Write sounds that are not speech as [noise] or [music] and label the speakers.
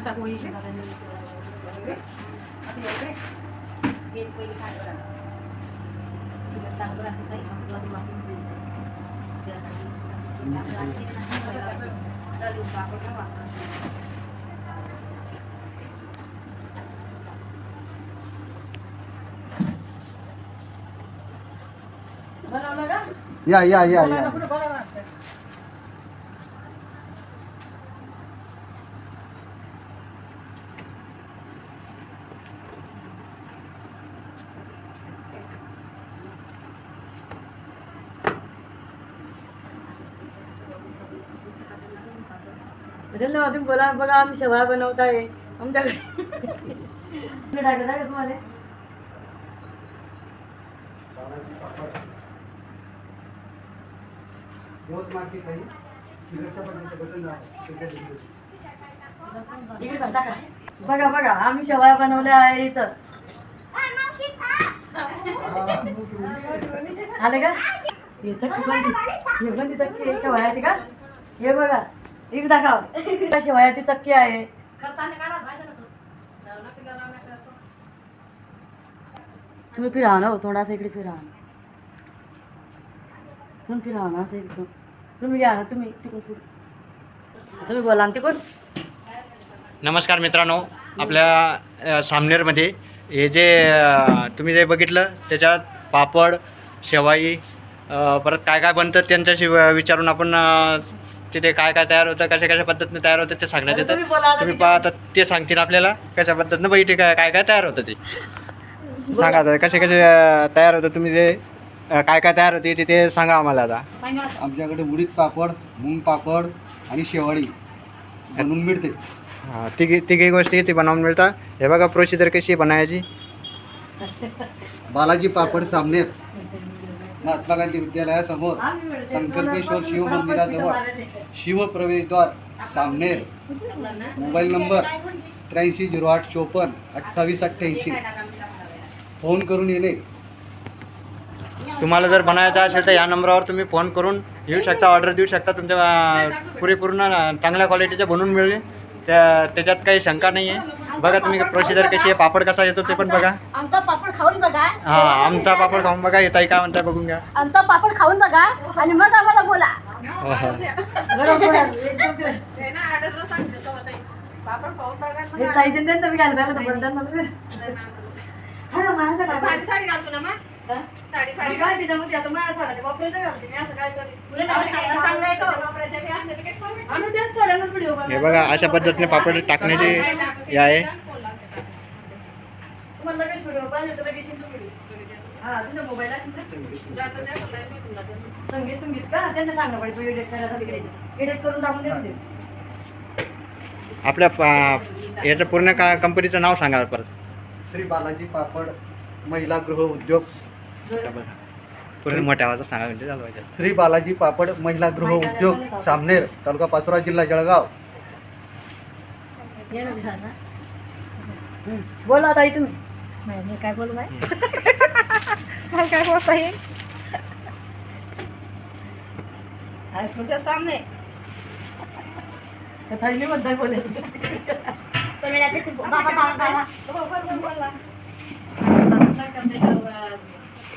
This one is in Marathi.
Speaker 1: टाकू इकडे इकडे. आता इकडे. बनवलं का?
Speaker 2: या या या
Speaker 1: बोला ना,
Speaker 2: या
Speaker 1: पुढे बोला ना. धन्यवाद तुम्ही बोला बघा आम्ही शेवया बनवत आहे आमच्याकडे तुम्ही टाकत आहे का तुम्हाला?
Speaker 2: यवतमाळची ताई, शिरसच्या पद्धतीचं बटन दाबा. त्याच्यात दिसतं.
Speaker 1: इकडे पण टाका. बघा बघा आम्ही शेवया बनवल्या आहे इथं. आले का? बंदी हे बंदी चक्की आहे शेवयाची का? हे बघा. इकडे दाखव. कशी वयाची चक्की आहे. तुम्ही फिरा ना हो, थोडासा इकडे फिरा तुम्ही फिरा ना असं इकडं. तुम्ही घ्या ना तुम्ही तिकडून पुढे तुम्ही बोला ना तिकडून.
Speaker 3: नमस्कार मित्रांनो आपल्या अ, सामनेरमध्ये हे जे अ, तुम्ही जे बघितलं त्याच्यात पापड शेवाई अ, परत काय काय बनतं त्यांच्याशी व- विचारून आपण अ, तिथे काय काय तयार होतं कशा कशा पद्धतीने तयार होतं ते सांगण्यात येतं. तुम्ही. पाहता ते सांगतील आपल्याला कशा पद्धतीनं इथे काय काय काय तयार होतं ते. सांगा आता कसे कसे तयार होतं तुम्ही जे अ, काय काय तयार होते ते- ते सांगा आम्हाला आता.
Speaker 2: आमच्याकडे उडीद पापड मूग पापड आणि शेवाळी बनवून मिळते.
Speaker 3: हा, तिघी तिघी गोष्टी ते बनवून मिळतात. हे बघा प्रोसिजर कशी बनायची.
Speaker 2: बालाजी पापड सामनेर. महात्मा गांधी विद्यालयासमोर संकल्पेश्वर शिव मंदिराजवळ शिवप्रवेशद्वार सामनेर. मोबाईल नंबर त्र्याऐंशी झिरो आठ चोपन्न अठ्ठावीस अठ्ठ्याऐंशी. फोन करून येणे.
Speaker 3: तुम्हाला जर बनायचं असेल तर या नंबरवर तुम्ही फोन करून येऊ शकता ऑर्डर देऊ शकता. तुमच्या पुरेपूर्ण चांगल्या क्वालिटीचे बनवून मिळेल. त्या त्याच्यात काही शंका नाही आहे बघा तुम्ही प्रोसिजर कशी आहे पापड कसा येतो ते पण बघा.
Speaker 4: आमचा पापड खाऊन बघा.
Speaker 3: हा आमचा पापड खाऊन बघा येताई काय म्हणताय बघून घ्या.
Speaker 4: आमचा पापड खाऊन बघा आणि मग आम्हाला बोला.
Speaker 1: हे. हा, माझ्या साडी घालतो. हा? मग काय त्याच्यामध्ये आता माझ्या साड्या वापरायचं घालते मी असं काय करते? आम्ही त्याच साड्यांवर व्हिडिओ
Speaker 3: हे बघा अशा पद्धतीने पापड टाकण्याची हे आहे.
Speaker 1: तुम्हाला लगेच व्हिडिओ पाहिजे तर लगेच येतो व्हिडिओ हा तुझ्या मोबाईल संगीत संगीत का? त्यांना सांगा पाहिजे एडिट करायला तिकडे एडिट करून टाकून देते
Speaker 3: आपल्या पा- याचं पूर्ण का कंपनीचं नाव सांगा परत.
Speaker 2: श्री बालाजी पापड महिला गृह उद्योग
Speaker 3: पूर्ण मोठ्या आवाजात सांगा म्हणजे झालं पाहिजे
Speaker 2: श्री बालाजी पापड महिला गृह उद्योग सामनेर तालुका पाचोरा जिल्हा जळगाव.
Speaker 1: बोला ताई तुम्ही.
Speaker 4: मी काय बोलू बाई? मला [laughs] काय बोलता येईल हायस्कूलच्या सामने.
Speaker 1: त्या ताईने बद्दल बोलायचं
Speaker 4: बाबा बाबा बाबा.